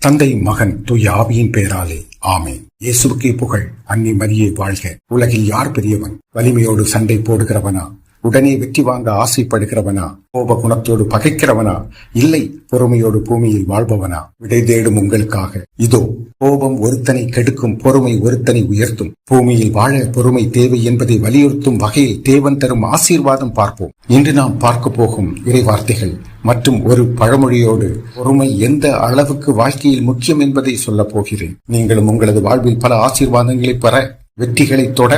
தந்தை மகன் தூய ஆவியின் பெயராலே. ஆமென். இயேசுக்கே புகழ் அன்னி மரியே வாழ்க. உலகில் யார் பெரியவன்? வலிமையோடு சண்டை போடுகிறவனா? உடனே வெற்றி வாங்க ஆசைப்படுகிறவனா கோப குணத்தோடு பகைக்கிறவனா இல்லை பொறுமையோடு பூமியில் வாழ்பவனா? விடை தேடும் உங்களுக்காக. இதோ கோபம் ஒருத்தனை கெடுக்கும் பொறுமை ஒருத்தனை உயர்த்தும். பூமியில் வாழ பொறுமை தேவை என்பதை வலியுறுத்தும் வகையில் தேவன் தரும் ஆசீர்வாதம் பார்ப்போம். இன்று நாம் பார்க்க போகும் இறைவார்த்தைகள் மற்றும் ஒரு பழமொழியோடு பொறுமை எந்த அளவுக்கு வாழ்க்கையில் முக்கியம் என்பதை சொல்லப் போகிறேன். நீங்களும் உங்களது வாழ்வில் பல ஆசீர்வாதங்களை பெற வெற்றிகளை தொட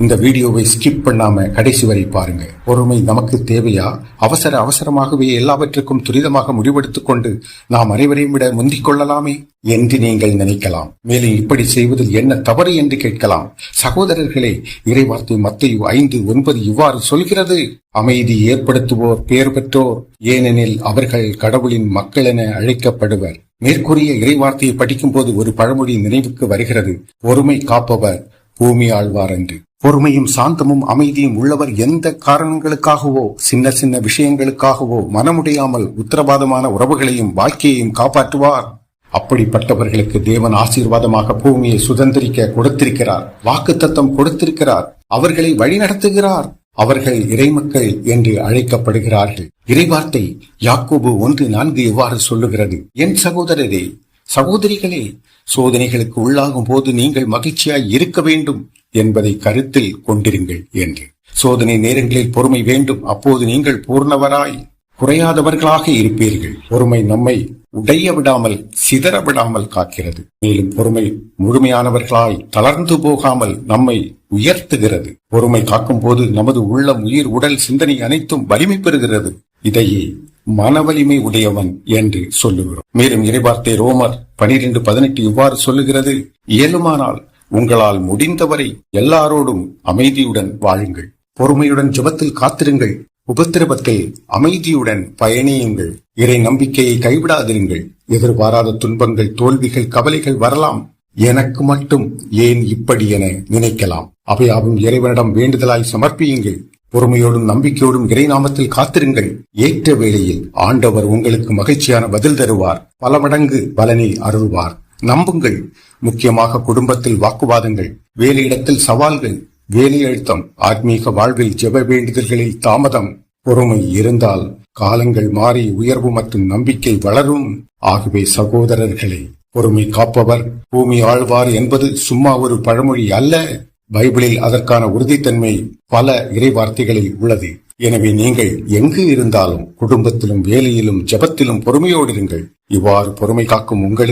இந்த வீடியோவை ஸ்கிப் பண்ணாம கடைசி வரை பாருங்க. பொறுமை நமக்கு தேவையா? அவசர அவசரமாகவே எல்லாவற்றுக்கும் துரிதமாக முடிவெடுத்துக் கொண்டு நாம் அனைவரையும் விட முந்திக் கொள்ளலாமே என்று நீங்கள் நினைக்கலாம். மேலும் இப்படி செய்வதில் என்ன தவறு என்று கேட்கலாம். சகோதரர்களே இறைவார்த்தை மத்தையு ஐந்து ஒன்பது இவ்வாறு சொல்கிறது. அமைதி ஏற்படுத்துவோர் பெயர் பெற்றோர் ஏனெனில் அவர்கள் கடவுளின் மக்கள் என அழைக்கப்படுவர். மேற்கூறிய இறைவார்த்தையை படிக்கும் போது ஒரு பழமொழி நினைவுக்கு வருகிறது. பொறுமை காப்பவர் பூமி ஆழ்வார் என்று. பொறுமையும் சாந்தமும் அமைதியும் உள்ளவர் எந்த காரணங்களுக்காகவோ சின்ன சின்ன விஷயங்களுக்காகவோ மனமுடையாமல் உத்தரவாதமான உறவுகளையும் வாழ்க்கையையும் காப்பாற்றுவார். அப்படிப்பட்டவர்களுக்கு தேவன் ஆசீர்வாதமாக பூமியை சுதந்திரிக்க கொடுத்திருக்கிறார் வாக்கு தத்தம் கொடுத்திருக்கிறார் அவர்களை வழிநடத்துகிறார். அவர்கள் இறைமக்கள் என்று அழைக்கப்படுகிறார்கள். இறைவார்த்தை யாக்கோபு ஒன்று நான்கு இவ்வாறு சொல்லுகிறது? என் சகோதரரே சகோதரிகளே சோதனைகளுக்கு உள்ளாகும் போது நீங்கள் மகிழ்ச்சியாய் இருக்க வேண்டும் என்பதை கருத்தில் கொண்டிருங்கள் என்று. சோதனை நேரங்களில் பொறுமை வேண்டும். அப்போது நீங்கள் பூர்ணவராய் குறையாதவர்களாக இருப்பீர்கள். பொறுமை நம்மை உடைய விடாமல் சிதற விடாமல் காக்கிறது. மேலும் பொறுமை முழுமையானவர்களாய் தளர்ந்து போகாமல் நம்மை உயர்த்துகிறது. பொறுமை காக்கும் போது நமது உள்ளம் உயிர் உடல் சிந்தனை அனைத்தும் வலிமை பெறுகிறது. இதையே மனவலிமை உடையவன் என்று சொல்லுகிறோம். மேலும் இறைவார்த்தை ரோமர் பனிரெண்டு பதினெட்டு இவ்வாறு சொல்லுகிறது இயலுமானால் உங்களால் முடிந்தவரை எல்லாரோடும் அமைதியுடன் வாழுங்கள். பொறுமையுடன் ஜபத்தில் காத்திருங்கள். உபத்திரவத்தில் அமைதியுடன் பயணியுங்கள். இறை நம்பிக்கையை கைவிடாதிருங்கள். எதிர்பாராத துன்பங்கள் தோல்விகள் கவலைகள் வரலாம். எனக்கு மட்டும் ஏன் இப்படி என நினைக்கலாம். அவையாவும் இறைவனிடம் வேண்டுதலாய் சமர்ப்பியுங்கள். பொறுமையோடும் நம்பிக்கையோடும் இறைநாமத்தில் காத்திருங்கள். ஏற்ற வேளையில் ஆண்டவர் உங்களுக்கு மகிழ்ச்சியான பதில் தருவார். பல மடங்கு பலனை அருள்வார். நம்புங்கள். முக்கியமாக குடும்பத்தில் வாக்குவாதங்கள் வேலையிடத்தில் சவால்கள் வேலை அழுத்தம் ஆத்மீக வாழ்வில் ஜெப வேண்டுதல்களில் தாமதம். பொறுமை இருந்தால் காலங்கள் மாறி உயர்வு மற்றும் நம்பிக்கை வளரும். ஆகவே சகோதரர்களே பொறுமை காப்பவர் பூமி ஆழ்வார் என்பது சும்மா ஒரு பழமொழி அல்ல. பைபிளில் அதற்கான உறுதித்தன்மை பல இறைவார்த்தைகளில் உள்ளது. எனவே நீங்கள் எங்கு இருந்தாலும் குடும்பத்திலும் வேலையிலும் ஜபத்திலும் பொறுமையோடு இருங்கள். இவ்வாறு பொறுமை காக்கும் உங்களுக்கு